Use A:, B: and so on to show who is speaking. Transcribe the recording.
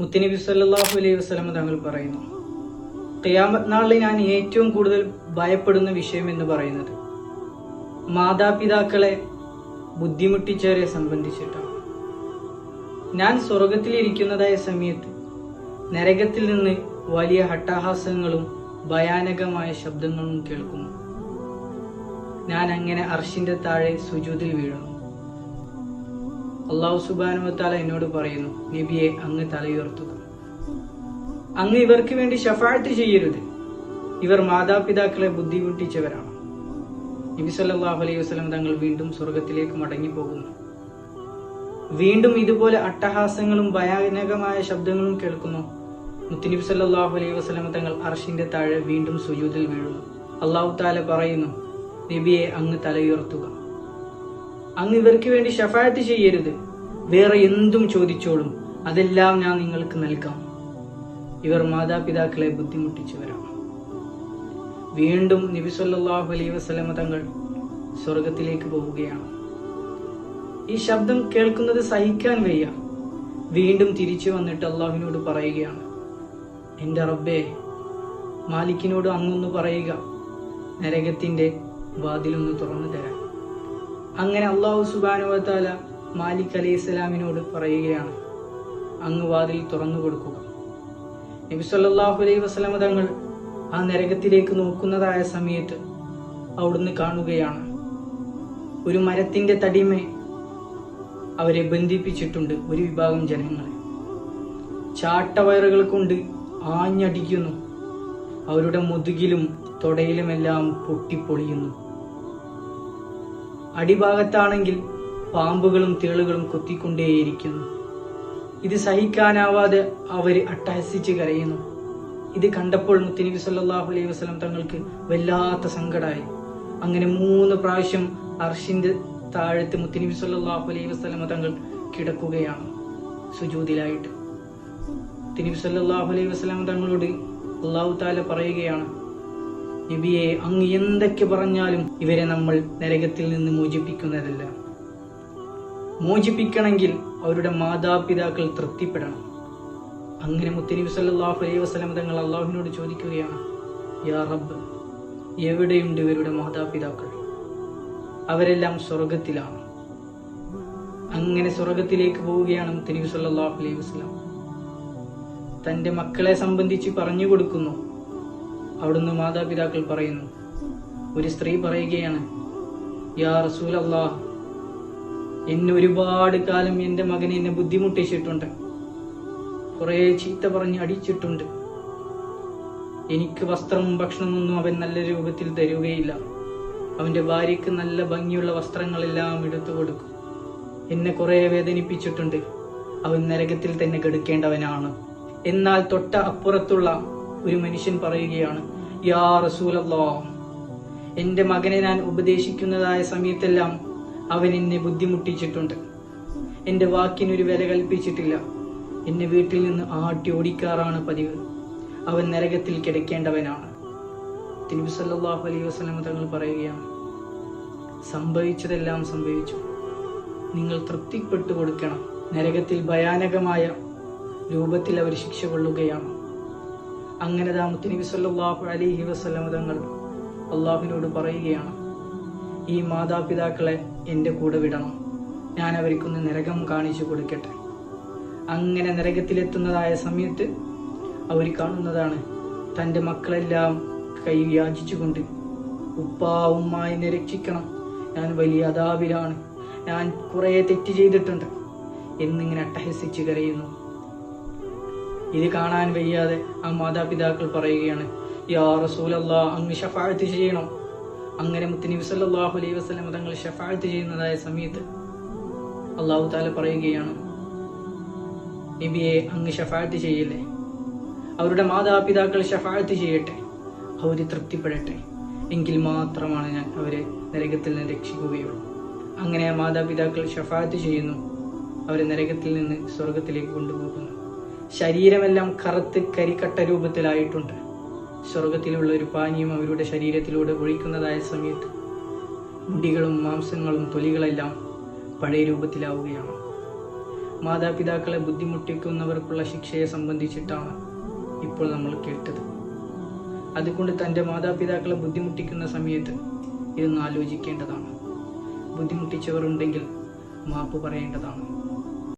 A: മുത്തനബി സല്ലാഹു അലൈഹി വസ്ലമ തങ്ങൾ പറയുന്നു ഖിയാമത്ത് നാളിൽ ഞാൻ ഏറ്റവും കൂടുതൽ ഭയപ്പെടുന്ന വിഷയം എന്ന് പറയുന്നത് മാതാപിതാക്കളെ ബുദ്ധിമുട്ടിച്ചവരെ സംബന്ധിച്ചിട്ടാണ്. ഞാൻ സ്വർഗത്തിലിരിക്കുന്നതായ സമയത്ത് നരകത്തിൽ നിന്ന് വലിയ ഹട്ടാഹാസങ്ങളും ഭയാനകമായ ശബ്ദങ്ങളും കേൾക്കുന്നു. ഞാൻ അങ്ങനെ അർഷിന്റെ താഴെ സുജൂതിൽ വീഴുന്നു. അള്ളാഹു സുബാനുവത്താല എന്നോട് പറയുന്നു നബിയെ അങ്ങ് തലയുയർത്തുക. അങ്ങ് ഇവർക്ക് വേണ്ടി ഷഫാഴത്ത് ചെയ്യരുത്. ഇവർ മാതാപിതാക്കളെ ബുദ്ധിമുട്ടിച്ചവരാണ്. നബി സല്ലാഹു അലൈഹി വസ്ലം തങ്ങൾ വീണ്ടും സ്വർഗത്തിലേക്ക് മടങ്ങി പോകുന്നു വീണ്ടും ഇതുപോലെ അട്ടഹാസങ്ങളും ഭയാനകമായ ശബ്ദങ്ങളും കേൾക്കുന്നു. മുത്തുനബി സല്ലാഹു അലൈഹി വസ്ലം തങ്ങൾ അർഷിന്റെ താഴെ വീണ്ടും സുജൂദിൽ വീഴുന്നു. അള്ളാഹു താല പറയുന്നു നബിയെ അങ്ങ് തലയുയർത്തുക. അങ്ങ് ഇവർക്ക് വേണ്ടി ഷഫായത്ത് ചെയ്യരുത്. വേറെ എന്തും ചോദിച്ചോളും. അതെല്ലാം ഞാൻ നിങ്ങൾക്ക് നൽകാം. ഇവർ മാതാപിതാക്കളെ ബുദ്ധിമുട്ടിച്ചവരാണ് വീണ്ടും നബി സല്ലല്ലാഹു അലൈഹി വസല്ലമ തങ്ങൾ സ്വർഗത്തിലേക്ക് പോവുകയാണ്. ഈ ശബ്ദം കേൾക്കുന്നത് സഹിക്കാൻ വയ്യ. വീണ്ടും തിരിച്ചു വന്നിട്ട് അള്ളാഹുവിനോട് പറയുകയാണ്. എന്റെ റബ്ബേ മാലിക്കിനോട് അങ്ങൊന്ന് പറയുക. നരകത്തിന്റെ വാതിലൊന്ന് തുറന്നു തരാൻ അങ്ങനെ അള്ളാഹു സുബാനുവത്താല മാലിക് അലൈഹി സ്വലാമിനോട് പറയുകയാണ്. അങ്ങ് വാതിൽ തുറന്നു കൊടുക്കുക. നബി സല്ലാഹു അലൈഹി വസല്ലമ തങ്ങൾ ആ നരകത്തിലേക്ക് നോക്കുന്നതായ സമയത്ത് അവിടുന്ന് കാണുകയാണ്. ഒരു മരത്തിന്റെ തടിമേ അവരെ ബന്ധിപ്പിച്ചിട്ടുണ്ട് ഒരു വിഭാഗം ജനങ്ങളെ. ചാട്ടവയറുകൾ കൊണ്ട് ആഞ്ഞടിക്കുന്നു. അവരുടെ മുതുകിലും തൊടയിലുമെല്ലാം പൊട്ടിപ്പൊളിയുന്നു. അടിഭാഗത്താണെങ്കിൽ പാമ്പുകളും തേളുകളും കൊത്തിക്കൊണ്ടേയിരിക്കുന്നു. ഇത് സഹിക്കാനാവാതെ അവർ അട്ടഹസിച്ച് കരയുന്നു. ഇത് കണ്ടപ്പോൾ മുത്തനബി സല്ലാഹു അലൈഹി വസ്ലം തങ്ങൾക്ക് വല്ലാത്ത സങ്കടമായി അങ്ങനെ മൂന്ന് പ്രാവശ്യം അർഷിന്റെ താഴത്ത് മുത്തനബി സല്ലാഹു അലൈഹി വസ്ലമ തങ്ങൾ കിടക്കുകയാണ് സുജൂതിലായിട്ട്. മുത്തനബി സല്ലാഹു അലൈഹി വസല്ലം തങ്ങളോട് അള്ളാഹു താല പറയുകയാണ് നബിയെ അങ്ങ് എന്തൊക്കെ പറഞ്ഞാലും ഇവരെ നമ്മൾ നരകത്തിൽ നിന്ന് മോചിപ്പിക്കുന്നതല്ല. മോചിപ്പിക്കണമെങ്കിൽ അവരുടെ മാതാപിതാക്കൾ തൃപ്തിപ്പെടണം. അങ്ങനെ മുത്തനബി സല്ലാഹു അലൈഹി വസല്ലം തങ്ങൾ അള്ളാഹുവിനോട് ചോദിക്കുകയാണ് യാ റബ്ബ് എവിടെയുണ്ട് ഇവരുടെ മാതാപിതാക്കൾ? അവരെല്ലാം സ്വർഗത്തിലാണ് അങ്ങനെ സ്വർഗത്തിലേക്ക് പോവുകയാണ് മുത്തനബി സല്ലാഹു അലൈഹി വസല്ലം. തന്റെ മക്കളെ സംബന്ധിച്ച് പറഞ്ഞു കൊടുക്കുന്നു. അവിടുന്ന് മാതാപിതാക്കൾ പറയുന്നു. ഒരു സ്ത്രീ പറയുകയാണ് യാ റസൂൽ അള്ളാഹ് എന്നെ ഒരുപാട് കാലം എന്റെ മകൻ എന്നെ ബുദ്ധിമുട്ടിച്ചിട്ടുണ്ട്. കുറേ ചീത്ത പറഞ്ഞ് അടിച്ചിട്ടുണ്ട്. എനിക്ക് വസ്ത്രവും ഭക്ഷണമൊന്നും അവൻ നല്ല രൂപത്തിൽ തരുകയില്ല. അവന്റെ ഭാര്യയ്ക്ക് നല്ല ഭംഗിയുള്ള വസ്ത്രങ്ങളെല്ലാം എടുത്തു കൊടുക്കും. എന്നെ കുറെ വേദനിപ്പിച്ചിട്ടുണ്ട്. അവൻ നരകത്തിൽ തന്നെ കെടുക്കേണ്ടവനാണ്. എന്നാൽ തൊട്ട അപ്പുറത്തുള്ള ഒരു മനുഷ്യൻ പറയുകയാണ് യാ റസൂലല്ലോ എന്റെ മകനെ ഞാൻ ഉപദേശിക്കുന്നതായ സമയത്തെല്ലാം അവൻ എന്നെ ബുദ്ധിമുട്ടിച്ചിട്ടുണ്ട്. എന്റെ വാക്കിനൊരു വില കൽപ്പിച്ചിട്ടില്ല. എന്നെ വീട്ടിൽ നിന്ന് ആട്ടി ഓടിക്കാറാണ് പതിവ്. അവൻ നരകത്തിൽ കിടക്കേണ്ടവനാണ്. തിരുബി സല്ലല്ലാഹു അലൈഹി വസല്ലം തങ്ങൾ പറയുകയാണ് സംഭവിച്ചതെല്ലാം സംഭവിച്ചു. നിങ്ങൾ തൃപ്തിപ്പെട്ടു കൊടുക്കണം. നരകത്തിൽ ഭയാനകമായ രൂപത്തിൽ അവർ ശിക്ഷ കൊള്ളുകയാണ്. അങ്ങനെ ദാമത്ത് നബി സല്ലല്ലാഹു അലൈഹി വസല്ലം തങ്ങൾ അള്ളാഹുവിനോട് പറയുകയാണ് ഈ മാതാപിതാക്കളെ എന്റെ കൂടെ വിടണം. ഞാൻ അവർക്കൊന്ന് നരകം കാണിച്ചു കൊടുക്കട്ടെ. അങ്ങനെ നരകത്തിലെത്തുന്നതായ സമയത്ത് അവർ കാണുന്നതാണ് തന്റെ മക്കളെല്ലാം കൈ യാചിച്ചുകൊണ്ട് ഉപ്പാ ഉമ്മ രക്ഷിക്കണം. ഞാൻ വലിയ അതാവിലാണ് ഞാൻ കുറേ തെറ്റ് ചെയ്തിട്ടുണ്ട്. എന്നിങ്ങനെ അട്ടഹസിച്ച് കരയുന്നു. ഇത് കാണാൻ വയ്യാതെ ആ മാതാപിതാക്കൾ പറയുകയാണ് യാ റസൂലല്ല അങ്ങ് ഷഫാഴത്ത് ചെയ്യണം. അങ്ങനെ മുത്തനബി സല്ലല്ലാഹു അലൈഹി വസല്ലം തങ്ങൾ ഷഫാഴത്ത് ചെയ്യുന്നതായ സമയത്ത് അള്ളാഹു താല പറയുകയാണ് നബിയെ അങ്ങ് ഷഫാഴത്ത് ചെയ്യില്ലേ? അവരുടെ മാതാപിതാക്കൾ ഷഫാഴത്ത് ചെയ്യട്ടെ അവർ തൃപ്തിപ്പെടട്ടെ എങ്കിൽ മാത്രമാണ് ഞാൻ അവരെ നരകത്തിൽ നിന്ന് രക്ഷിക്കുകയുള്ളൂ. അങ്ങനെ മാതാപിതാക്കൾ ഷഫാഴത്ത് ചെയ്യുന്നു അവരെ നരകത്തിൽ നിന്ന് സ്വർഗത്തിലേക്ക് കൊണ്ടുപോകുന്നു. ശരീരമെല്ലാം കറുത്ത് കരിക്കട്ട രൂപത്തിലായിട്ടുണ്ട്. സ്വർഗത്തിലുള്ള ഒരു പാനീയം അവരുടെ ശരീരത്തിലൂടെ ഒഴിക്കുന്നതായ സമയത്ത് മുടികളും മാംസങ്ങളും തൊലികളെല്ലാം പഴയ രൂപത്തിലാവുകയാണ്. മാതാപിതാക്കളെ ബുദ്ധിമുട്ടിക്കുന്നവർക്കുള്ള ശിക്ഷയെ സംബന്ധിച്ചിട്ടാണ് ഇപ്പോൾ നമ്മൾ കേട്ടത്. അതുകൊണ്ട് തന്റെ മാതാപിതാക്കളെ ബുദ്ധിമുട്ടിക്കുന്ന സമയത്ത് ഇതൊന്ന് ആലോചിക്കേണ്ടതാണ്. ബുദ്ധിമുട്ടിച്ചവർ ഉണ്ടെങ്കിൽ മാപ്പ് പറയേണ്ടതാണ്.